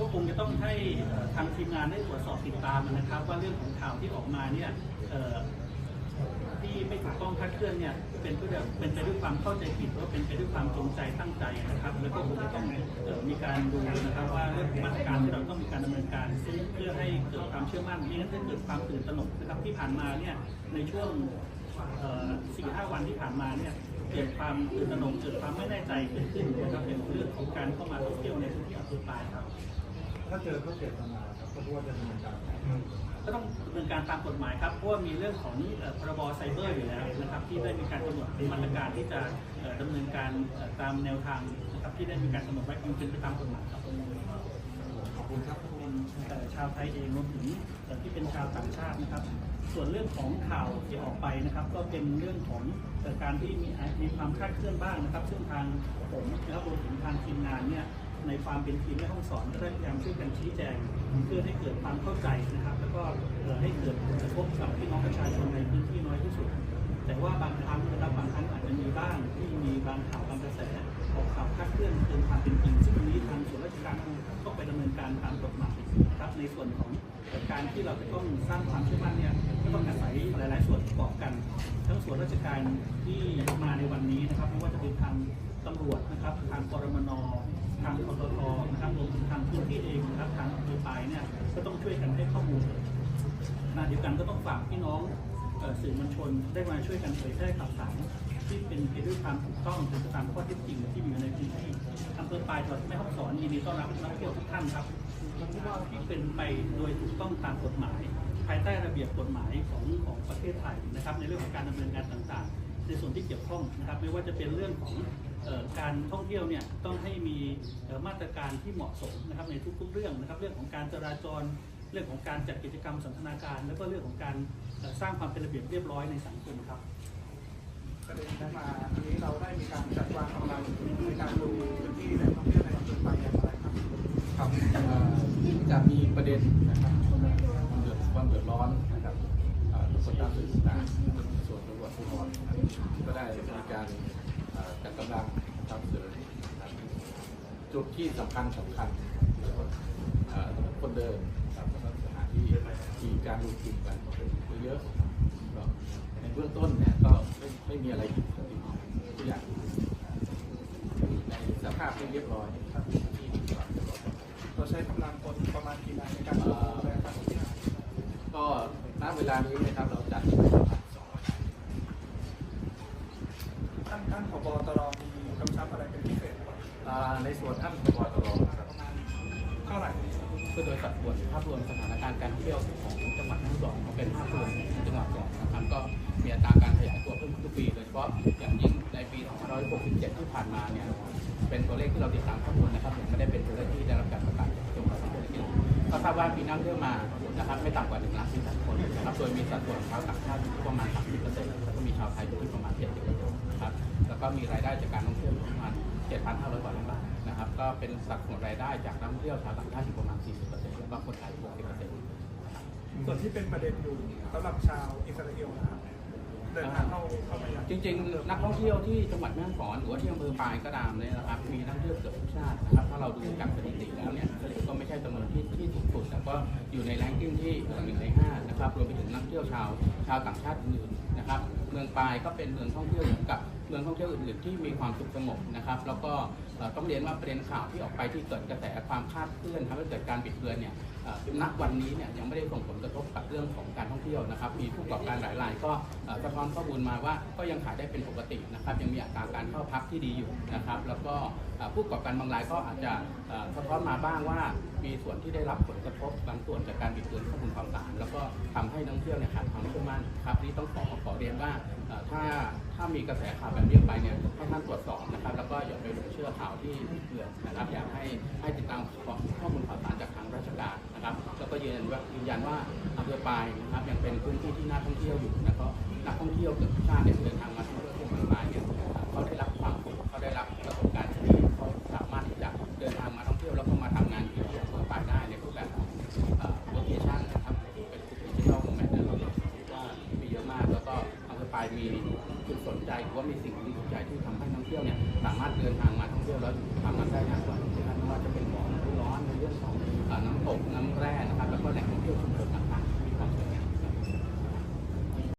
ก็คงจะต้องให้ทางทีมงานได้ตรวจสอบติดตามนะครับ ว่าเรื่องของข่าวที่ออกมาเนี่ยที่ไม่ถูกต้องคลาดเคลื่อนเนี่ยเป็นเพื่อเป็นไปด้วยความเข้าใจผิดหรือเป็นไปด้วยความจงใจตั้งใจนะครับ แล้วก็คงจะต้องมีการดูนะครับว่าเรื่องมาตรการที่เราต้องมีการดำเนินการซึ่งเพื่อให้เกิดความเชื่อมั่นไม่งั้นจะเกิดความตื่นตระหนกนะครับที่ผ่านมาเนี่ยในช่วงสี่ห้าวันที่ผ่านมาเนี่ยเกิดความตื่นตระหนกเกิดความไม่แน่ใจเกิดขึ้นนะครับเกี่ยวกับเรื่องของการเข้ามาท่องเที่ยวในพื้นที่อำเภอปายครับ ถ้าเจอเขาเจตนาครับก็รู้ว่าจะดำเนินการก็ต้องดำเนินการตามกฎหมายครับเพราะว่ามีเรื่องของพรบไซเบอร์อยู่แล้วนะครับที่ได้มีการกำหนดมาตรการที่จะเอ่อดำเนินการตามแนวทางนะครับที่ได้มีการกำหนดไว้เป็นไปตามกฎหมายครับขอบคุณครับเป็นชาวไทยเองรวมถึงที่เป็นชาวต่างชาตินะครับ ส่วนเรื่องของข่าวที่ออกไปนะครับ ก็เป็นเรื่องของการที่มีมีความคลาดเคลื่อนบ้างนะครับ ซึ่งทางผมนะครับรวมถึงทางทีมงานเนี่ย ในความเป็นทีมแม่ห้องสอนก็ได้พยายามช่วยกันชี้แจง เพื่อให้เกิดความเข้าใจนะครับ แล้วก็เอ่อให้เกิดผลกระทบกับพี่น้องประชาชนในพื้นที่น้อยที่สุด แต่ว่าบางครั้งนะครับบางครั้งอาจจะมีบ้างที่มีบางข่าวบางกระแสออกข่าวคลาดเคลื่อนเกินความเป็นจริงซึ่งตรงนี้ทางส่วนราชการต้องไปดำเนินการตามกฎหมายครับในส่วนของการที่เราจะต้องสร้างความเชื่อมั่นเนี่ยก็ต้องอาศัยหลาย ๆ ส่วนประกอบกัน ทั้งส่วนราชการที่มาในวันนี้นะครับไม่ว่าจะเป็นทางตำรวจนะครับทางกรมน ทางปตทนะครับรวมถึงทางพื้นที่เองนะครับทางอำเภอปลายเนี่ยก็ต้องช่วยกันให้ข้อมูลขณะเดียวกันก็ต้องฝากพี่น้องออสื่อมวลชนได้มาช่วยกันเผยแพร่ข่าวสารที่เป็นไปด้วยความถูกต้องเป็นตามข้อเท็จจริงที่มีอยู่ในพื้นที่อำเภอปลายจังหวัดแม่ฮ่องสอนยินดีต้อนรับนักท่องเที่ยวทุกท่านครับที่เป็นไปโดยถูกต้องตามกฎหมาย ภายใต้ระเบียบกฎหมายของของประเทศไทยนะครับในเรื่องของการดำเนินงานต่างๆ ในส่วนที่เกี่ยวข้องนะครับไม่ว่าจะเป็นเรื่องของเอ่อการท่องเที่ยวเนี่ยต้องให้มีเอ่อมาตรการที่เหมาะสมนะครับในทุกๆเรื่องนะครับ เรื่องของการจราจรเรื่องของการจัดกิจกรรมสันทนาการ แล้วก็เรื่องของการเอ่อสร้างความเป็นระเบียบเรียบร้อยในสังคมครับประเด็นที่มาอันนี้เราได้มีการจัดวางกำลังในการดูพื้นที่แหล่งท่องเที่ยวในอำเภอปลายอย่างไรครับครับเอ่อจะมีประเด็นนะครับความเดือดความเดือดร้อนนะครับ เอ่อคนตามสื่อต่างๆส่วนตำรวจภูธรก็ได้มีการจัดกำลังทำเสริมจุดที่สำคัญสำคัญคนเดินสถานที่ที่การรวมกลุ่มกันเยอะในเบื้องต้นเนี่ยก็ไม่ไม่มีอะไรผิดปกติทุกอย่างในสภาพที่เรียบร้อยเราใช้กำลังคนประมาณกี่นายในการดูแลก ณเวลานี้นะครับเราจัดอยู่ประมาณ200ท่านท่านผบตรมีกำชับอะไรเป็นพิเศษไหมครับอ่าในส่วนท่านพบตรนะครับประมาณเท่าไหร่คือโดยสัดส่วนภาพรวมสถานการณ์การท่องเที่ยวของจังหวัดทั้งสองเป็นภาพรวมของจังหวัดก่อนนะครับก็มีอัตราการขยายตัวเพิ่มขึ้นทุกปีโดยเฉพาะอย่างยิ่งในปี 2567 ที่ผ่านมาเนี่ยเป็นตัวเลขที่เราติดตามข้อมูลนะครับผมไม่ได้เป็นตัวเลขที่ได้รับการประกาศจา ก็ทราบว่าปีนักท่งเที่ยวมานะครับไม่ต่ำกว่า1ล้าน4แสนคนนะครับโดยมีสัดส่วนชาวต่างชาติอยู่ประมาณ 30%แล้วก็มีชาวไทยอยู่ที่ประมาณ 70%นะครับแล้วก็มีรายได้จากการท่องเที่ยวอยู่ประมาณ 7,500กว่าล้านบาทนะครับก็เป็นสัดส่วนรายได้จากนักท่องเที่ยวชาวต่างชาติอยู่ประมาณ 40%แล้วก็คนไทย 60%ส่วนที่เป็นประเด็นอยู่สำหรับชาวอิสราเอลนะครับ เดินทางเข้าเข้ามายังจริงๆ นักท่องเที่ยวที่จังหวัดแม่ฮ่องสอนหรือว่าที่อำเภอปายก็ตามเนี่ยนะครับ มีนักท่องเที่ยวเกือบทุกชาตินะครับถ้าเราดูจากสถิติแล้วเนี่ยก็ไม่ใช่จำนวนที่ที่ถูกสุดแต่ก็อยู่ในแรงกิ้งที่หนึ่งในห้านะครับรวมไปถึง เที่ยวชาวชาวต่างชาติอื่นๆนะครับ เมืองปายก็เป็นเมืองท่องเที่ยวเหมือนกับเมืองท่องเที่ยวอื่นๆที่มีความสุขสงบนะครับ แล้วก็ต้องเรียนว่าประเด็นข่าวที่ออกไปที่เกิดกระแสความคาดเคลื่อนทำให้เกิดการบิดเบือนเนี่ยเอ่อณวันนี้เนี่ยยังไม่ได้ส่งผลกระทบกับเรื่องของการท่องเที่ยวนะครับ มีผู้ประกอบการหลายรายก็สะท้อนข้อมูลมาว่าก็ยังขายได้เป็นปกตินะครับ ยังมีอัตราการเข้าพักที่ดีอยู่นะครับ แล้วก็ผู้ประกอบการบางรายก็อาจจะสะท้อนมาบ้างว่ามีส่วนที่ได้รับผลกระทบ บางส่วนจากการบิดเบือนข้อมูลข่าวสารแล้วก็ ทำให้นักท่องเที่ยวเนี่ยขาดความเชื่อมั่นครับนี่ต้องขอขอเรียนว่าถ้าถ้ามีกระแสข่าวแบบนี้ไปเนี่ยให้ท่านตรวจสอบนะครับ แล้วก็อย่าไปหลงเชื่อข่าวที่บิดเบือนนะครับอยากให้ให้ติดตามข้อมูลข่าวสารจากทางราชการนะครับแล้วก็ยืนยันว่ายืนยันว่าอำเภอปายนะครับยังเป็นพื้นที่ที่น่าท่องเที่ยวอยู่นะครับนักท่องเที่ยวเกือบทุกชาติเนี่ยเดิน ว่ามีสิ่งดีใจที่ทำให้นักเที่ยวเนี่ยสามารถเดินทาง